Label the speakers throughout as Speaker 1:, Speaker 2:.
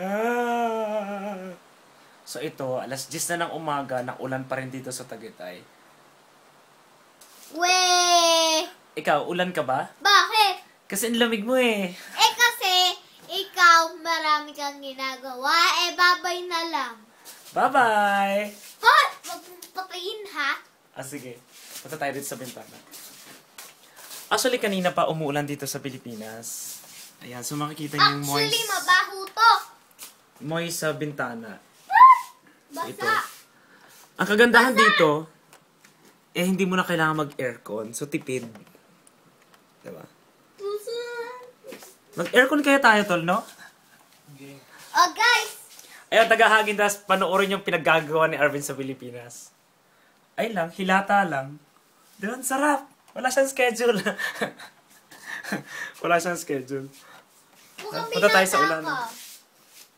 Speaker 1: Ah. So ito, alas 10 na ng umaga, nakulan pa rin dito sa Tagaytay.
Speaker 2: Weh!
Speaker 1: Ikaw, ulan ka ba?
Speaker 2: Bakit?
Speaker 1: Kasi ang lamig mo eh.
Speaker 2: Eh kasi, ikaw marami kang ginagawa, eh babay na lang.
Speaker 1: Bye-bye!
Speaker 2: Hoy! Huwag patayin ha?
Speaker 1: Ah, sige. Punta tayo dito sa bintana. Actually, kanina pa umuulan dito sa Pilipinas. Ayan, so makikita niyo yung moist,
Speaker 2: Actually, mabaho to.
Speaker 1: Moist sa bintana.
Speaker 2: Basa.
Speaker 1: Ito. Ang kagandahan dito, eh hindi mo na kailangan mag-aircon. So, tipid. Diba? Mag-aircon kaya tayo, tol, no?
Speaker 2: Oh guys,
Speaker 1: Ayun, tagahagin tas panoorin yung pinaggagawa ni Arvin sa Pilipinas. Ay lang, hilata lang. Doon, sarap. Wala siyang schedule. Wala siyang schedule. Punta tayo sa ulan.
Speaker 2: ka.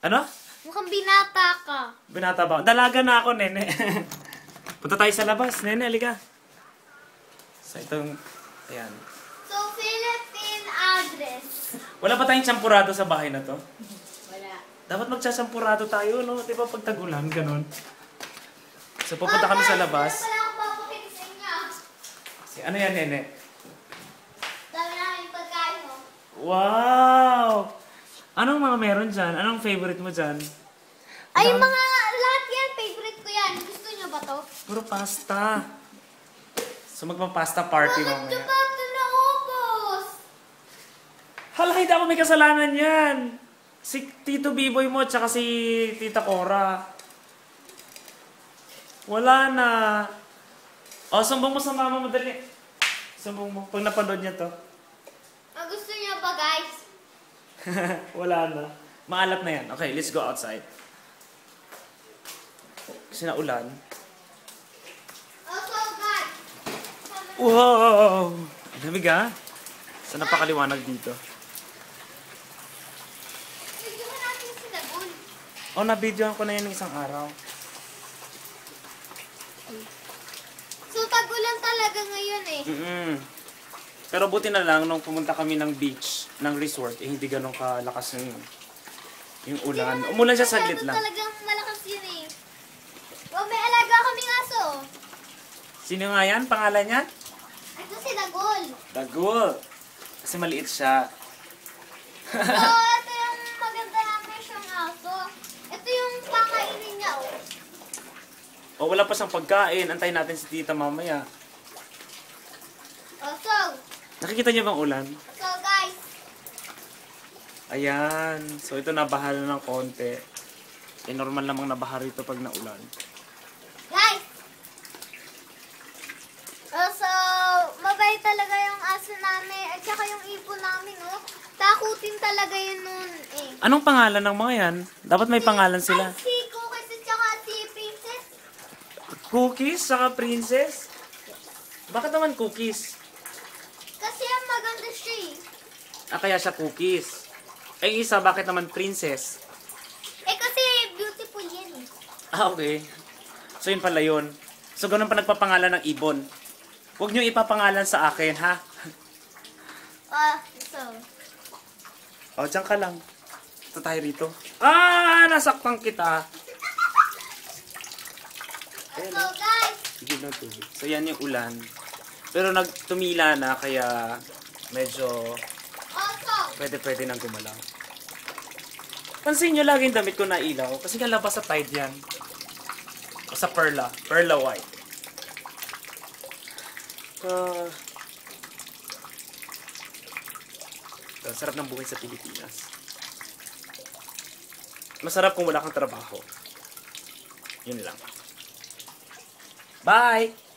Speaker 1: Ano?
Speaker 2: Mukhang binata ka.
Speaker 1: Binata ba? Dalaga na ako, nene. Punta tayo sa labas. Nene, alika. Sa itong, ayan.
Speaker 2: So, Philippine address.
Speaker 1: Wala pa tayong champurado sa bahay na to.
Speaker 2: Wala.
Speaker 1: Dapat magsasampurado tayo, no? Di ba pag tagulan, ganun. So, pupunta kami sa labas.
Speaker 2: Wala akong papakita sa inyo.
Speaker 1: Si, ano yan, nene?
Speaker 2: Dami namin pagkain mo.
Speaker 1: Wow! Anong mga meron dyan? Anong favorite mo dyan?
Speaker 2: Ay,
Speaker 1: Dami.
Speaker 2: mga lahat yan. Favorite ko yan. Gusto nyo ba to?
Speaker 1: Puro pasta. So, magpa-pasta party
Speaker 2: Bakit
Speaker 1: mamaya.
Speaker 2: ba ito naubos?
Speaker 1: Hala, hindi ako may kasalanan yan. Si Tito Biboy mo, tsaka si Tita Cora. Wala na. O, sumbong mo sa mama mo, dali. Sumbong mo, pag napanood niya to.
Speaker 2: Ang gusto nyo ba, guys?
Speaker 1: Wala na. Maalat na yan. Okay, let's go outside. Kasi naulan. Wow! Ang lamig ah. So, napakaliwanag dito. Oh, na-videoan ko na yan ng isang araw.
Speaker 2: So, tagulan talaga ngayon eh.
Speaker 1: mm Pero buti na lang, nung pumunta kami ng beach, ng resort, eh, hindi ganun kalakas yung, yung ulan. Umulan siya saglit lang.
Speaker 2: Talagang malakas yun eh. Oh, may alaga kaming aso.
Speaker 1: Sino nga yan? Pangalan niya?
Speaker 2: Ito si Nagul.
Speaker 1: Dagul. Kasi maliit siya.
Speaker 2: oh, ito yung maganda namin siyang aso. Ito yung pakainin niya oh.
Speaker 1: O, wala pa siyang pagkain. Antayin natin si tita mamaya.
Speaker 2: Oh, so,
Speaker 1: Nakikita niyo bang ulan?
Speaker 2: so.
Speaker 1: Ayan. So, ito nabaha na ng konti. Eh, normal namang nabaha rito pag naulan.
Speaker 2: Guys! Oh, so, mabait talaga yung aso namin at saka yung ibon namin, oh. Takutin talaga yun nun, eh.
Speaker 1: Anong pangalan ng mga yan? Dapat may pangalan sila.
Speaker 2: Ay, si Cookies at saka si Princess.
Speaker 1: Cookies, saka princess? Bakit naman cookies?
Speaker 2: Kasi maganda siya, eh.
Speaker 1: Ah, kaya siya cookies. Eh, isa, bakit naman princess?
Speaker 2: Eh, kasi beautiful yan, eh.
Speaker 1: Ah, okay. So, yun pala yun. So, ganun pa nagpapangalan ng ibon. Huwag niyo ipapangalan sa akin, ha?
Speaker 2: Ah, so.
Speaker 1: O, dyan ka lang. Ito tayo rito. Ah! Nasaktan kita.
Speaker 2: So, guys.
Speaker 1: Sige na tubig. So, yan yung ulan. Pero nagtumila na, kaya medyo pwede-pwede nang gumalaw. Pansin nyo laging damit ko na ilaw. Kasi nga labas sa tide yan. O sa perla. Perla white. Ah. Ang sarap ng buhay sa Pilipinas. Masarap kung wala kang trabaho. Yun lang. Bye!